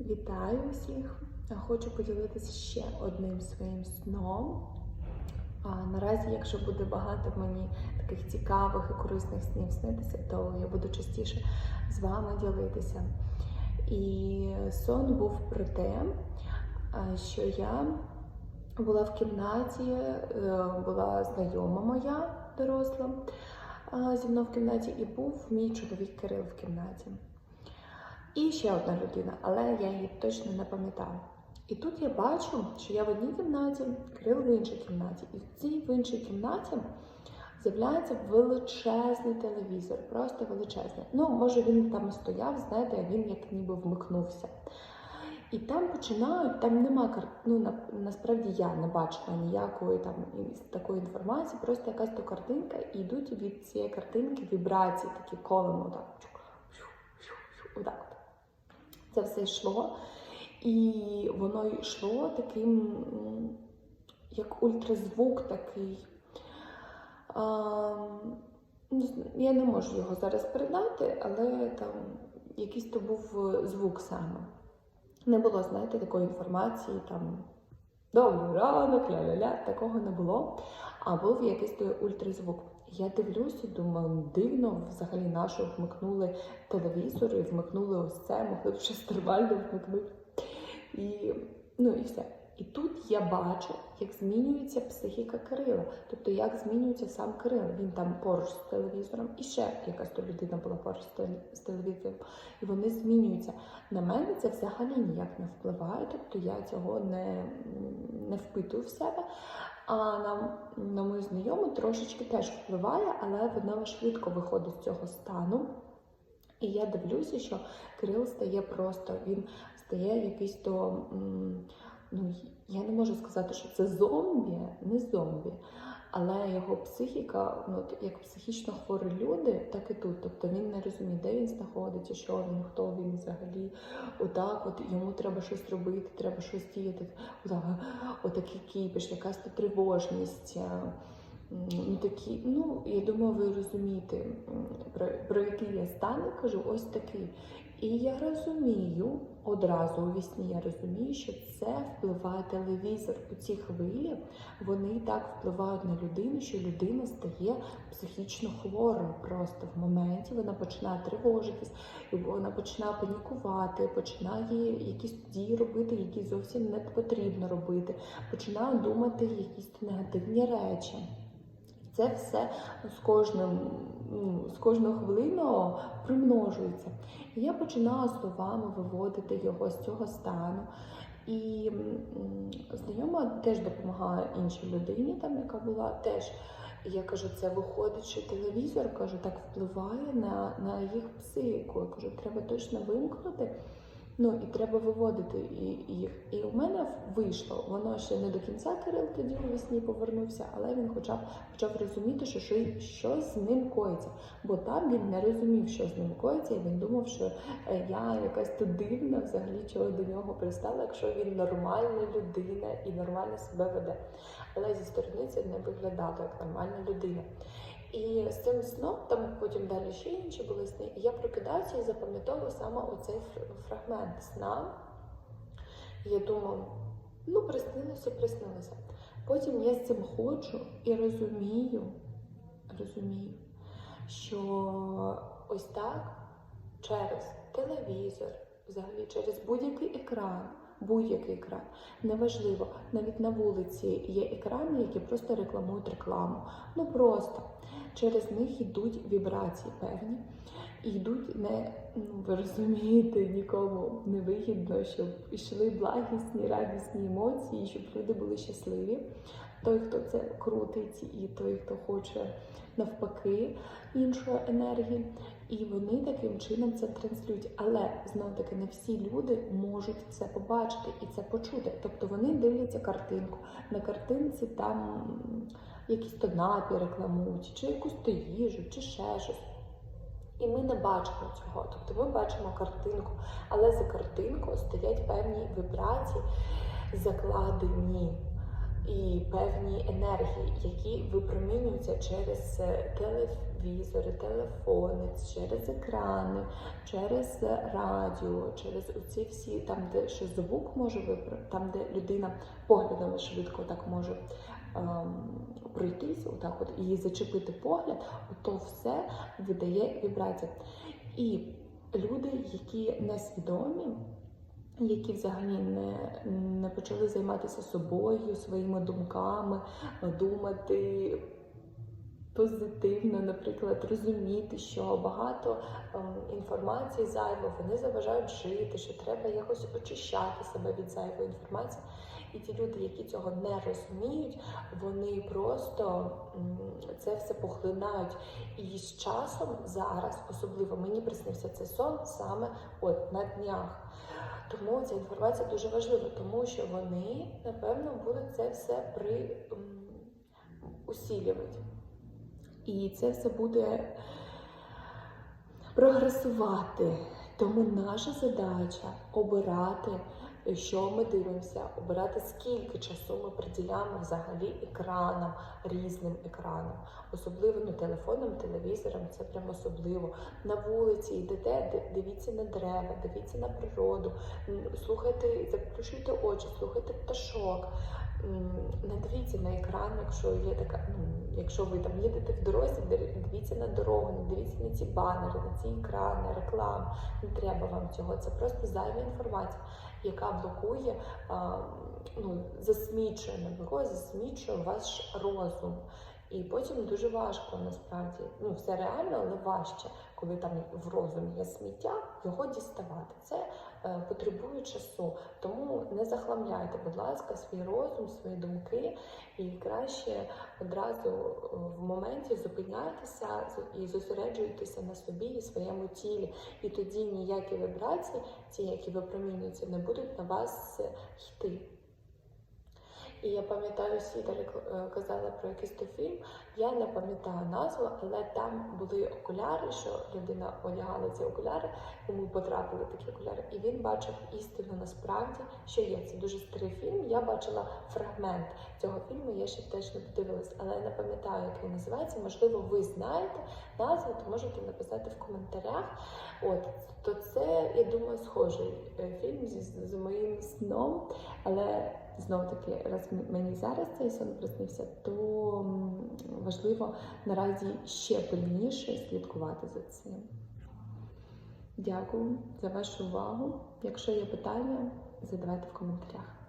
Вітаю всіх! Хочу поділитися ще одним своїм сном. Наразі, якщо буде багато мені таких цікавих і корисних снів снитися, то я буду частіше з вами ділитися. І сон був про те, що я була в кімнаті, е, була знайома моя доросла зі мною в кімнаті, і був мій чоловік Кирил в кімнаті. І ще одна людина, але я її точно не пам'ятаю. І тут я бачу, що я в одній кімнаті, Кирил в іншій кімнаті. І в цій в іншій кімнаті з'являється величезний телевізор, просто величезний. Ну, може, він там стояв, знаєте, він як ніби вмикнувся. І там починають, там нема кар... ну, на, насправді я не бачила ніякої там такої інформації, просто якась то картинка, і йдуть від цієї картинки вібрації, такі чук, чук, Отак. Це все йшло. І воно йшло таким, як ультразвук такий. А, я не можу його зараз передати, але там якийсь то був е, звук саме. Не було, знаєте, такої інформації, там добрий ранок, ля-ля-ля, такого не було. А був якийсь той ультразвук. Я дивлюся, думаю, дивно, взагалі нашу вмикнули телевізор і вмикнули ось це, могли б щось нормально вмикнути. І, ну і все. І тут я бачу, як змінюється психіка Кирила, тобто як змінюється сам Кирил. Він там поруч з телевізором, і ще якась то людина була поруч з телевізором. І вони змінюються. На мене це взагалі ніяк не впливає, тобто я цього не, не впитую в себе. А на, на мою знайому трошечки теж впливає, але вона швидко виходить з цього стану. І я дивлюся, що Кирил стає просто, він стає якийсь то. Ну, я не можу сказати, що це зомбі, не зомбі, але його психіка, ну як психічно хворі люди, так і тут. Тобто він не розуміє, де він знаходиться, що він, хто він взагалі. Отак, от йому треба щось робити, треба щось діяти. Отак, отакий кіпіш, якась тривожність. Ну, такі, ну, я думаю, ви розумієте, про, про який я стан кажу, ось такий. І я розумію, одразу у вісні я розумію, що це впливає телевізор. У Ці хвилі вони так впливають на людину, що людина стає психічно хворою. Просто в моменті вона починає тривожитись, вона починає панікувати, починає якісь дії робити, які зовсім не потрібно робити, починає думати якісь негативні речі. Це все з кожним ну, з кожного хвилину примножується. І я починала словами виводити його з цього стану. І знайома теж допомагає іншій людині, там яка була теж. Я кажу, це виходить, що телевізор кажу, так впливає на, на їх психіку. Я кажу, треба точно вимкнути. Ну і треба виводити їх. І у мене вийшло. Воно ще не до кінця Кирил тоді у весні повернувся, але він хоча б почав розуміти, що щось, щось з ним коїться. Бо там він не розумів, що з ним коїться, і він думав, що е, я якась тут дивна, взагалі чого до нього пристала, якщо він нормальна людина і нормально себе веде. Але зі сторони це не виглядало як нормальна людина. І з цим сном, там потім далі ще інші були сни, і я прокидаюся і запам'ятовую саме оцей фрагмент сна. І я думаю, ну приснилося, приснилося. Потім я з цим ходжу і розумію, розумію, що ось так через телевізор, взагалі через будь-який екран, будь-який екран, неважливо, навіть на вулиці є екрани, які просто рекламують рекламу. Ну просто через них йдуть вібрації певні. І йдуть не, ну ви розумієте, нікому не вигідно, щоб йшли благісні, радісні емоції, щоб люди були щасливі. Той, хто це крутить, і той, хто хоче навпаки іншої енергії. І вони таким чином це транслюють. Але знову таки не всі люди можуть це побачити і це почути. Тобто вони дивляться картинку. На картинці там якісь то напій рекламують, чи якусь то їжу, чи ще щось. І ми не бачимо цього. Тобто ми бачимо картинку, але за картинкою стоять певні вібрації, закладені і певні енергії, які випромінюються через е, телевізори, телефони, через екрани, через радіо, через оці всі там, де ще звук може випр... там, де людина поглядом швидко так може пройтись, отак от і зачепити погляд, то все видає вібрації. І люди, які несвідомі, які взагалі не, не почали займатися собою, своїми думками, думати позитивно, наприклад, розуміти, що багато ем, інформації зайво, вони заважають жити, що треба якось очищати себе від зайвої інформації. І ті люди, які цього не розуміють, вони просто це все поглинають. І з часом зараз, особливо мені приснився цей сон саме от на днях. Тому ця інформація дуже важлива, тому що вони, напевно, будуть це все при усілювати. І це все буде прогресувати. Тому наша задача обирати, що ми дивимося, обирати скільки часу ми приділяємо взагалі екранам, різним екранам, особливо ну, телефоном, телевізором, це прям особливо. На вулиці йдете, ди- дивіться на дерева, дивіться на природу, слухайте, заплющуйте очі, слухайте пташок. Не дивіться на екран, якщо є така, ну якщо ви там їдете в дорозі, диві- дивіться на дорогу, не дивіться на ці банери, на ці екрани, рекламу. Не треба вам цього. Це просто зайва інформація, яка блокує, а, ну засмічує, не блокує, засмічує ваш розум. І потім дуже важко насправді. Ну, все реально, але важче, коли там в розумі є сміття, його діставати. Це потребує часу. Тому не захламляйте, будь ласка, свій розум, свої думки, і краще одразу е, в моменті зупиняйтеся і зосереджуйтеся на собі і своєму тілі. І тоді ніякі вібрації, ті, які випромінюються, не будуть на вас е, йти. І я пам'ятаю, е, казала про якийсь то фільм. Я не пам'ятаю назву, але там були окуляри, що людина одягала ці окуляри, йому потрапили такі окуляри, і він бачив істину насправді, що є. Це дуже старий фільм. Я бачила фрагмент цього фільму. Я ще теж не подивилась, але я не пам'ятаю, як він називається. Можливо, ви знаєте назву, то можете написати в коментарях. От то це, я думаю, схожий е, фільм з, з моїм сном, але знову таки, раз мені зараз цей сон приснився, то важливо наразі ще пильніше слідкувати за цим. Дякую за вашу увагу. Якщо є питання, задавайте в коментарях.